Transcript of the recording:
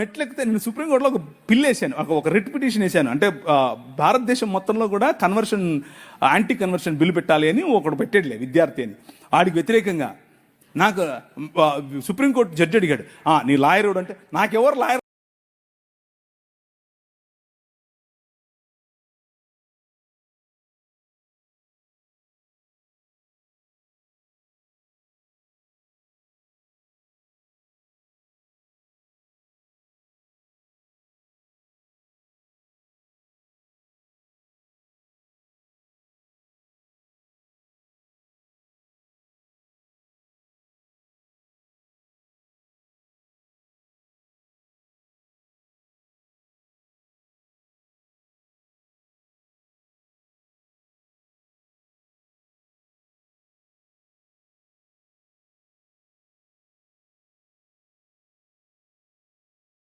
మెట్లెక్కితే నేను సుప్రీంకోర్టులో ఒక బిల్ వేసాను ఒక ఒక రిట్ పిటిషన్ వేసాను. అంటే భారతదేశం మొత్తంలో కూడా కన్వర్షన్ యాంటీ కన్వర్షన్ బిల్లు పెట్టాలి అని ఒకడు పెట్టేట్లే విద్యార్థి అని. వాడికి వ్యతిరేకంగా నాకు సుప్రీంకోర్టు జడ్జి అడిగాడు నీ లాయర్ అంటే నాకెవరు లాయర్